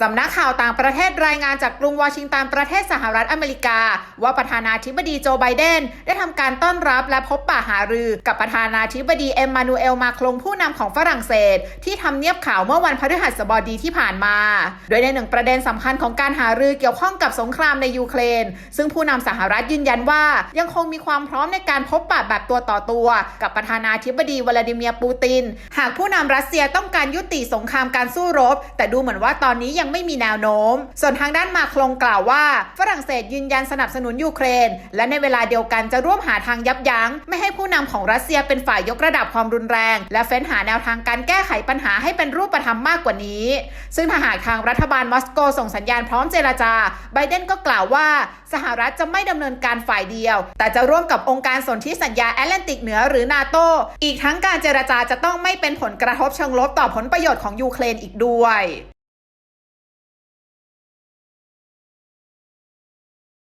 สำนักข่าวต่างประเทศรายงานจากกรุงวอชิงตันประเทศสหรัฐอเมริกา ว่าประธานาธิบดีโจไบเดน ได้ทำการต้อนรับและพบปะหารือ กับประธานาธิบดีเอ็มมานูเอลมาครงผู้นำของฝรั่งเศส ที่ทำเนียบข่าวเมื่อวันพฤหัสบดีที่ผ่านมา โดยในหนึ่งประเด็นสำคัญของการหารือเกี่ยวข้องกับสงครามในยูเครน ซึ่งผู้นำสหรัฐยืนยันว่า ยังคงมีความพร้อมในการพบปะแบบตัวต่อตัว กับประธานาธิบดีวลาดิเมียร์ปูติน หากผู้นำรัสเซียต้องการยุติสงครามการสู้รบ แต่ดูเหมือนว่าตอนนี้ยังไม่มีแนวโน้ม ส่วนทางด้านมาคลงกล่าวว่า ฝรั่งเศสยืนยันสนับสนุนยูเครน และในเวลาเดียวกันจะร่วมหาทางยับยั้ง ไม่ให้ผู้นำของรัสเซียเป็นฝ่ายยกระดับความรุนแรง และเฟ้นหาแนวทางการแก้ไขปัญหาให้เป็นรูปธรรมมากกว่านี้ ซึ่งถ้าหากทางรัฐบาลมอสโกส่งสัญญาณพร้อมเจรจา ไบเดนก็กล่าวว่า สหรัฐจะไม่ดำเนินการฝ่ายเดียว แต่จะร่วมกับองค์การสนธิสัญญาแอตแลนติกเหนือหรือนาโตอีกทั้งการเจรจาจะต้องไม่เป็นผลกระทบเชิงลบต่อผลประโยชน์ของยูเครนอีกด้วย